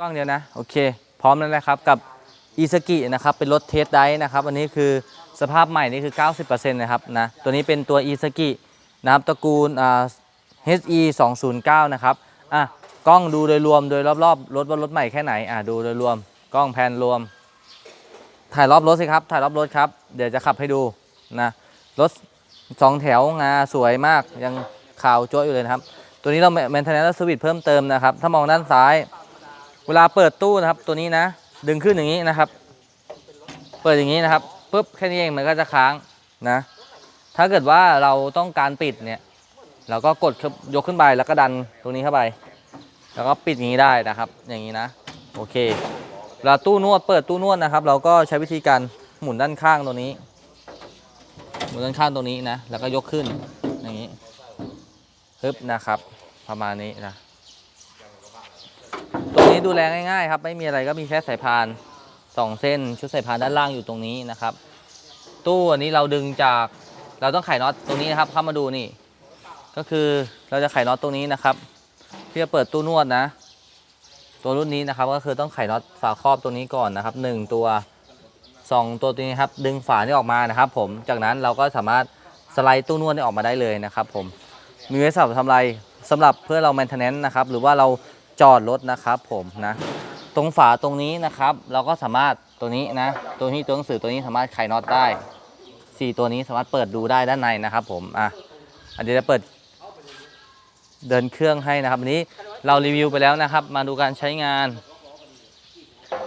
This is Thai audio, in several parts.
กล้องเดียวนะ โอเค พร้อมแล้วนะครับ กับอีสกินะครับ เป็นรถเทสไดนะครับ อันนี้คือสภาพใหม่นี่คือ 90%นะครับนะ ตัวนี้เป็นตัวอีสกินะครับ ตระกูลอ่า HE 209นะครับอะกล้องดูโดยรวมโดยรอบๆรถว่ารถใหม่แค่ไหนอะดูโดยรวม กล้องแพนรวม ถ่ายรอบรถสิครับ ถ่ายรอบรถครับ เดี๋ยวจะขับให้ดูนะ รถสองแถวงาสวยมาก ยังขาวจ้วอยู่เลยนะครับ ตัวนี้เราแมนเทนเนอร์สวิตเพิ่มเติมนะครับ ถ้ามองด้านซ้าย เวลาเปิดตู้นะครับตัวนี้นะ ดึงขึ้นอย่างนี้นะครับ เปิดอย่างนี้นะครับปุ๊บแค่นี้เองมันก็จะค้างนะ ถ้าเกิดว่าเราต้องการปิดเนี่ย เราก็กดยกขึ้นไปแล้วก็ดันตรงนี้เข้าไป แล้วก็ปิดอย่างนี้ได้นะครับ อย่างนี้นะโอเคเวลาตู้นวดเปิดตู้นวดนะครับ เราก็ใช้วิธีการหมุนด้านข้างตัวนี้ หมุนด้านข้างตัวนี้นะ แล้วก็ยกขึ้นอย่างนี้ฮึบนะครับ ประมาณนี้นะ ดูแลง่ายๆครับไม่มีอะไรก็มีแค่สายพานสองเส้น ชุดสายพานด้านล่างอยู่ตรงนี้นะครับ ตู้อันนี้เราดึงจากเราต้องไขน็อตตรงนี้นะครับเข้ามาดูนี่ ก็คือเราจะไขน็อตตรงนี้นะครับเพื่อเปิดตู้นวดนะ ตัวรุ่นนี้นะครับก็คือต้องไขน็อตฝาครอบตรงนี้ก่อนนะครับหนึ่งตัวสองตัวตัวนี้ครับดึงฝานี่ออกมานะครับ ผมจากนั้นเราก็สามารถสไลด์ตู้นวดนี่ออกมาได้เลยนะครับ ผมมีไว้สำหรับทำอะไรสำหรับเพื่อเราแมนเทนแนนซ์นะครับหรือว่าเรา จอดรถนะครับผมนะ ตรงฝาตรงนี้นะครับ เราก็สามารถตัวนี้นะ ตัวนี้ตัวหนังสือตัวนี้สามารถไขน็อตได้สี่ตัวนี้สามารถเปิดดูได้ด้านในนะครับผมอะอันเดี๋ยวจะเปิดเดินเครื่องให้นะครับ อันนี้เรารีวิวไปแล้วนะครับ มาดูการใช้งาน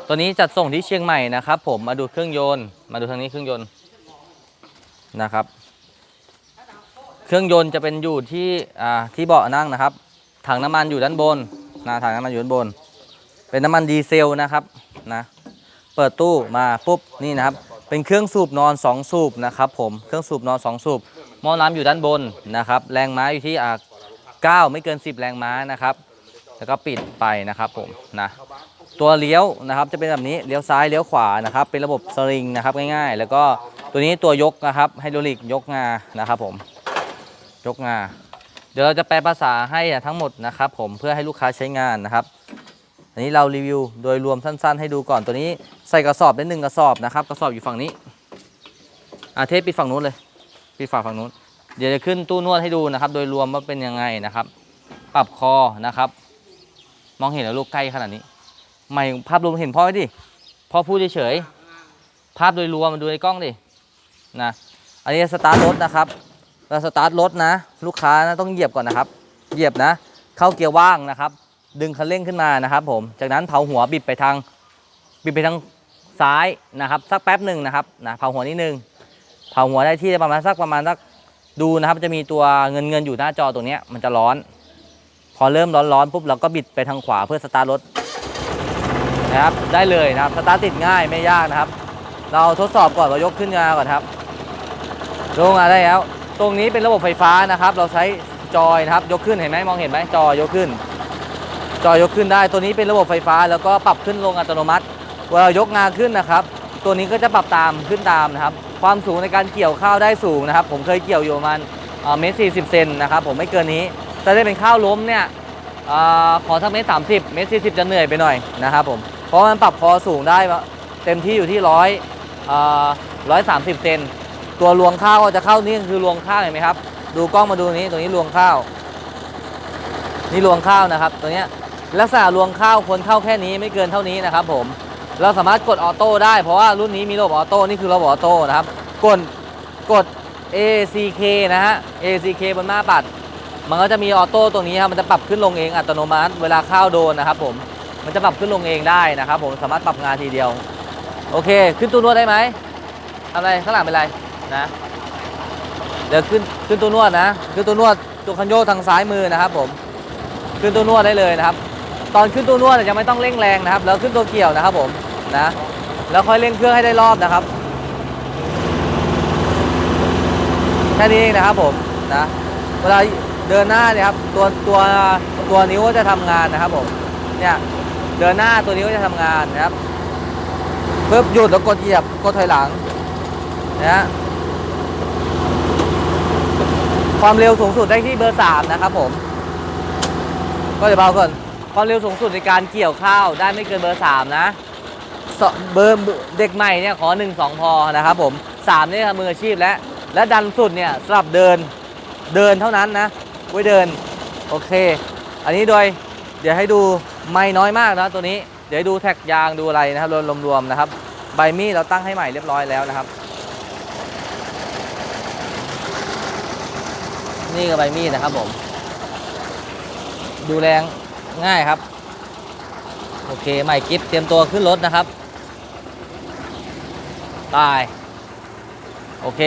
ตัวนี้จัดส่งที่เชียงใหม่นะครับ ผมมาดูเครื่องยนต์ มาดูทางนี้เครื่องยนต์นะครับ เครื่องยนต์จะเป็นอยู่ที่อ่าที่เบาะนั่งนะครับถังน้ำมันอยู่ด้านบน นะถังน้ำมันอยู่ด้านบน เป็นน้ำมันดีเซลนะครับนะเปิดตู้มาปุ๊บนี่นะครับ เป็นเครื่องสูบนอน 2 สูบนะครับผมเครื่องสูบนอน 2 สูบหม้อน้ำอยู่ด้านบนนะครับ แรงม้าอยู่ที่อ่า9ไม่เกิน 10 แรงม้านะครับ แล้วก็ปิดไปนะครับผมนะตัวเลี้ยวนะครับจะเป็นแบบนี้เลี้ยวซ้ายเลี้ยวขวานะครับ เป็นระบบสลิงนะครับง่ายๆ แล้วก็ตัวนี้ตัวยกนะครับไฮดรอลิกยกงานะครับผมยกงา ดี๋ยวเราจะแปลภาษาให้ทั้งหมดนะครับผมเพื่อให้ลูกค้าใช้งานนะครับ อันนี้เรารีวิวโดยรวมสั้นๆ ให้ดูก่อนตัวนี้ใส่กระสอบได้หนึ่งกระสอบนะครับกระสอบอยู่ฝั่งนี้อาเทปปิดฝั่งนู้นเลยปิดฝั่งฝั่งนู้น เดี๋ยวจะขึ้นตู้นวดให้ดูนะครับ โดยรวมว่าเป็นยังไงนะครับ ปรับคอนะครับ มองเห็นแล้วลูกใกล้ขนาดนี้ ไม่ภาพรวมเห็นพ่อไหมดิพ่อพูดเฉยๆภาพโดยรวมมาดูในกล้องดินะอันนี้สตาร์ทรถนะครับ เราสตาร์ทรถนะ ลูกค้านะต้องเหยียบก่อนนะครับ เหยียบนะ เข้าเกียร์ว่างนะครับ ดึงคันเร่งขึ้นมานะครับ ผม จากนั้นเผาหัวบิดไปทางบิดไปทางซ้ายนะครับ สักแป๊บหนึ่งนะครับนะเผาหัวนิดนึงเผาหัวได้ที่ประมาณสักประมาณสักดูนะครับจะมีตัวเงินเงินอยู่หน้าจอตัวเนี้ยมันจะร้อน พอเริ่มร้อนร้อนๆปุ๊บเราก็บิดไปทางขวาเพื่อสตาร์ทรถนะครับได้เลยนะครับสตาร์ทติดง่ายไม่ยากนะครับ เราทดสอบก่อนเรายกขึ้นมาก่อนครับลงมาได้แล้ว ตรงนี้เป็นระบบไฟฟ้านะครับ เราใช้จอยนะครับ ยกขึ้นเห็นไหมมองเห็นไหมจอยกขึ้น จอยกขึ้นได้ ตัวนี้เป็นระบบไฟฟ้า แล้วก็ปรับขึ้นลงอัตโนมัติ เวลายกงาขึ้นนะครับ ตัวนี้ก็จะปรับตามขึ้นตามนะครับ ความสูงในการเกี่ยวข้าวได้สูงนะครับ ผมเคยเกี่ยวอยู่ประมาณเมตรสี่สิบเซนนะครับ ผมไม่เกินนี้ แต่ถ้าเป็นข้าวล้มเนี่ยออขอสักเมตรสามสิบเมตรสี่สิบจะเหนื่อยไปหน่อยนะครับผม เพราะมันปรับคอสูงได้เต็มที่อยู่ที่ร้อยร้อยสามสิบเซน ตัวรวงข้าวก็จะเข้านี่คือรวงข้าวเห็นไหมครับ ดูกล้องมาดูนี้ตรงนี้รวงข้าว นี่รวงข้าวนะครับตัวเนี้ยลักษณะรวงข้าวควรเข้าแค่นี้ไม่เกินเท่านี้นะครับ ผม เราสามารถกดออโต้ได้เพราะว่ารุ่นนี้มีระบบออโต้นี่คือระบบออโต้นะครับ กดกด ACK นะฮะ ACK บนหน้าปัด มันก็จะมีออโต้ตรงนี้ครับมันจะปรับขึ้นลงเองอัตโนมัติ เวลาข้าวโดนนะครับ ผมมันจะปรับขึ้นลงเองได้นะครับ ผมสามารถปรับงานทีเดียว โอเค ขึ้นตัวนวดได้ไหมทำอะไรข้างหลังเป็นไร นะ เดี๋ยวขึ้นขึ้นตัวนวดนะ ขึ้นตัวนวดตัวคันโยกทางซ้ายมือนะครับผม ขึ้นตัวนวดได้เลยนะครับ ตอนขึ้นตัวนวดเนี่ยยังไม่ต้องเร่งแรงนะครับ แล้วขึ้นตัวเกี่ยวนะครับผมนะ แล้วค่อยเร่งเครื่องให้ได้รอบนะครับ แค่นี้เองนะครับผมนะ เวลาเดินหน้าเนี่ยครับตัวตัวตัวนิ้วก็จะทำงานนะครับผม เนี่ยเดินหน้าตัวนิ้วจะทำงานนะครับเพิ่มหยุดแล้วกดเหยียบกดถอยหลังนะฮะ ความเร็วสูงสุดได้ที่เบอร์3นะครับผม ก็จะเบาก่อน ความเร็วสูงสุดในการเกี่ยวข้าวได้ไม่เกินเบอร์3นะเบอร์เด็กใหม่เนี่ยขอ 1 2 พอนะครับผม3นี่ยมืออาชีพและและดันสุดเนี่ยสำหรับเดินเดินเท่านั้นนะไว้เดินโอเค อันนี้โดยเดี๋ยวให้ดูไม่น้อยมากนะตัวนี้ เดี๋ยวดูแท็กยางดูอะไรนะครับรวมๆนะครับ ใบมีดเราตั้งให้ใหม่เรียบร้อยแล้วนะครับ นี่ก็ใบมีดนะครับผม ดูแรงง่ายครับ โอเคใหม่กิฟเตรียมตัวขึ้นรถนะครับตาย โอเค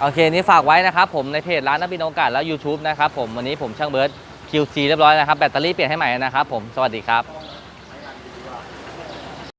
โอเค นี้ฝากไว้นะครับ ผมในเพจร้านนักบินโอกาสแล้ว YouTube นะครับผม วันนี้ผมช่างเบิร์ด QC เรียบร้อยนะครับ แบตเตอรี่เปลี่ยนให้ใหม่นะครับผม สวัสดีครับ